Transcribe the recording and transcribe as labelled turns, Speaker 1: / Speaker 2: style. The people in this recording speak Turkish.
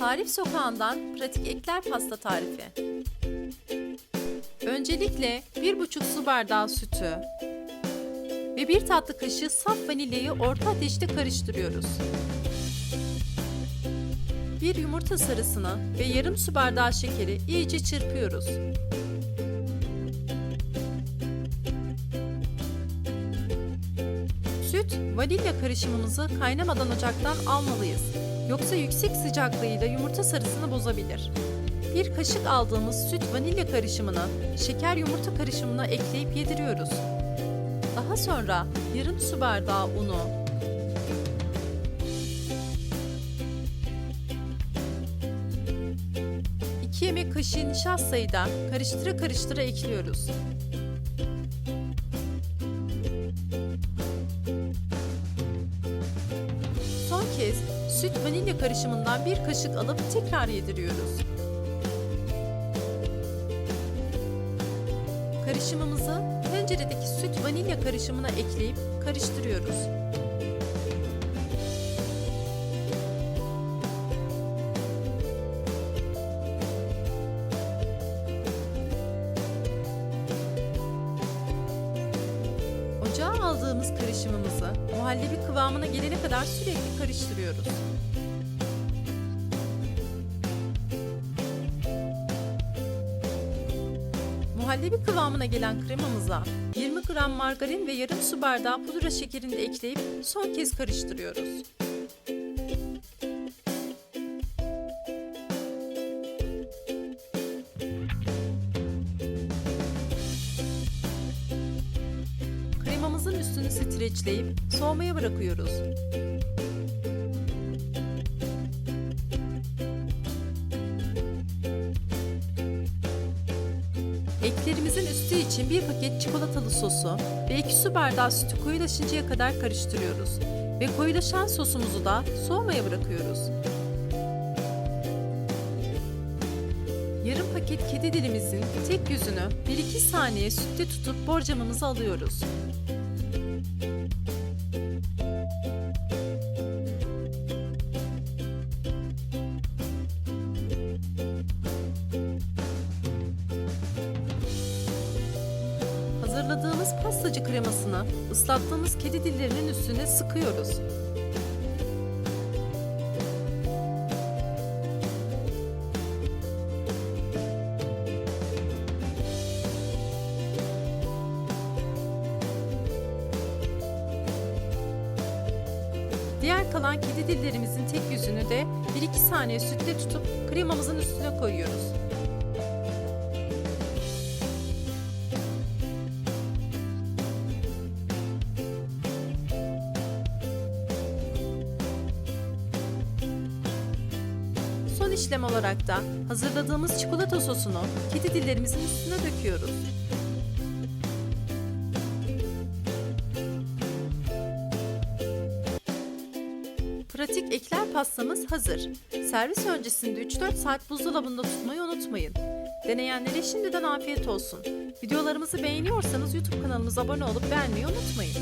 Speaker 1: Tarif Sokağı'ndan pratik ekler pasta tarifi. Öncelikle 1,5 su bardağı sütü ve 1 tatlı kaşığı saf vanilyayı orta ateşte karıştırıyoruz. Bir yumurta sarısını ve yarım su bardağı şekeri iyice çırpıyoruz. Vanilya karışımımızı kaynamadan ocaktan almalıyız. Yoksa yüksek sıcaklığıyla yumurta sarısını bozabilir. Bir kaşık aldığımız süt vanilya karışımını şeker yumurta karışımına ekleyip yediriyoruz. Daha sonra yarım su bardağı unu, iki yemek kaşığı nişastayı da karıştıra karıştıra ekliyoruz. Kez süt vanilya karışımından bir kaşık alıp tekrar yediriyoruz. Karışımımızı tenceredeki süt vanilya karışımına ekleyip karıştırıyoruz. Ocağa aldığımız karışımımızı muhallebi kıvamına gelene kadar sürekli karıştırıyoruz. Muhallebi kıvamına gelen kremamıza 20 gram margarin ve yarım su bardağı pudra şekerini de ekleyip son kez karıştırıyoruz. Üstünü streçleyip soğumaya bırakıyoruz. Eklerimizin üstü için bir paket çikolatalı sosu ve 2 su bardağı sütü koyulaşıncaya kadar karıştırıyoruz. Ve koyulaşan sosumuzu da soğumaya bırakıyoruz. Yarım paket kedi dilimizin tek yüzünü 1-2 saniye sütte tutup borcamımıza alıyoruz. Hazırladığımız pastacı kremasını ıslattığımız kedi dillerinin üstüne sıkıyoruz. Diğer kalan kedi dillerimizin tek yüzünü de 1-2 saniye sütle tutup kremamızın üstüne koyuyoruz. Son işlem olarak da hazırladığımız çikolata sosunu kedi dillerimizin üstüne döküyoruz. Pratik ekler pastamız hazır. Servis öncesinde 3-4 saat buzdolabında tutmayı unutmayın. Deneyenlere şimdiden afiyet olsun. Videolarımızı beğeniyorsanız YouTube kanalımıza abone olup beğenmeyi unutmayın.